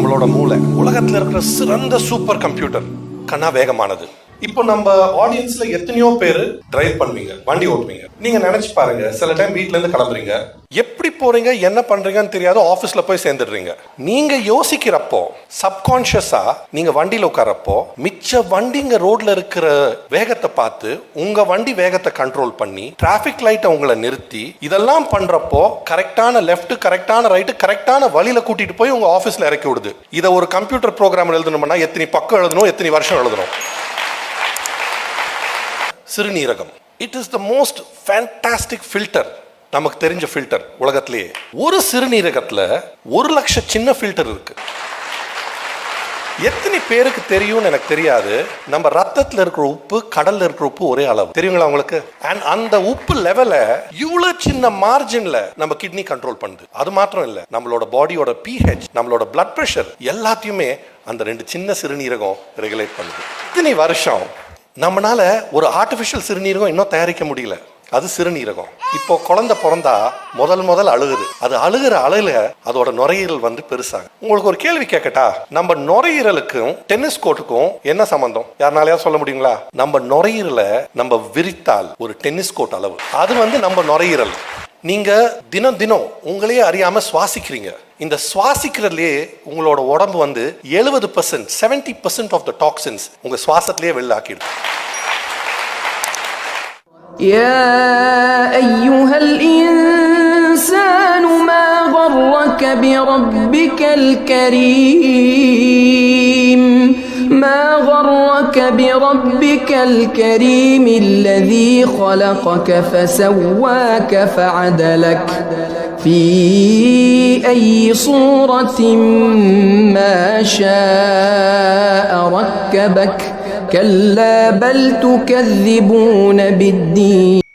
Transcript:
நம்மளோட மூளை. உலகத்தில் இருக்கிற சிறந்த சூப்பர் கம்ப்யூட்டர் கண்ணா வேகமானது. இப்போ நம்ம ஆடியன்ஸ்ல எத்தனையோ பேர் டிரைவ் பண்ணுவீங்க வண்டி ஓட்டுவீங்க. நீங்க நினைச்சு பாருங்க சில டைம் வீட்ல இருந்து கிளம்புறீங்க. எப்படி போறீங்க என்ன பண்றீங்கன்னு தெரியாத ஆபீஸ்ல போய் சேர்ந்துடுறீங்க. நீங்க யோசிக்கிறப்போ சப்கான்ஷியஸா நீங்க வண்டியில உட்காரப்போ மிச்ச வண்டிங்க ரோட்ல இருக்கிற வேகத்தை பார்த்து உங்க வண்டி வேகத்தை கண்ட்ரோல் பண்ணி டிராபிக் லைட்டை உங்களை நிறுத்தி இதெல்லாம் பண்றப்போ கரெக்டான லெஃப்ட் கரெக்டான ரைட்டு கரெக்டான வழியில கூட்டிட்டு போய் உங்க ஆபீஸ்ல இறக்கி விடுது. இதை ஒரு கம்ப்யூட்டர் ப்ரோக்ராம் எழுதணும்னா எத்தனை பக்கம் எழுதணும் எத்தனை வருஷம் எழுதணும்? சிறுநீரகம். It is the most fantastic filter நமக்கு தெரிஞ்ச ஃபில்டர் உலகத்திலேயே. ஒரு சிறுநீரகத்தில் ஒரு லட்சம் சின்ன ஃபில்டர் இருக்கு. எத்தனை பேருக்கு தெரியும்னு எனக்கு தெரியாது. நம்ம ரத்தத்தில் இருக்கிற உப்பு கடல்ல இருக்கிற உப்பு ஒரே அளவு. தெரியுங்களா உங்களுக்கு? அண்ட் அந்த உப்பு லெவல இவ்வளவு சின்ன மார்ஜின்ல நம்ம கிட்னி கண்ட்ரோல் பண்ணுது. அது மாத்திரம் இல்ல. நம்மளோட பாடியோட பிஹெச் நம்மளோட பிளட் ப்ரெஷர் எல்லாத்தையுமே அந்த ரெண்டு சின்ன சிறுநீரகம் ரெகுலேட் பண்ணுது. இத்தனை வருஷம் நம்மளால் ஒரு ஆர்டிஃபிஷியல் சிறுநீரகம் இன்னும் தயாரிக்க முடியல. அது சிறுநீரகம். இப்போ குழந்தை பிறந்தா முதல் முதல் அழுகுது. அது அழுகிற அழகில் அதோட நுரையீரல் வந்து பெருசாங்க உங்களுக்கு ஒரு கேள்வி கேட்கட்டா நம்ம நுரையீரலுக்கும் டென்னிஸ் கோர்ட்டுக்கும் என்ன சம்பந்தம்? யாருனாலயா சொல்ல முடியுங்களா? நம்ம நுரையீரலை நம்ம விரித்தால் ஒரு டென்னிஸ் கோர்ட் அளவு. அது வந்து நம்ம நுரையீரல். நீங்க தினம் தினம் உங்களையே அறியாம சுவாசிக்கிறீங்க இந்த சுவாசிக்கிறதுலயே உங்களோட உடம்பு வந்து எழுபது percent seventy percent of the toxins உங்க சுவாசத்திலேயே வெளில ஆக்கிடும் يا أيها الإنسان ما غرك بربك الكريم ما غرك بربك الكريم الذي خلقك فسواك فعدلك في أي صورة ما شاء ركبك كلا بل تكذبون بالدين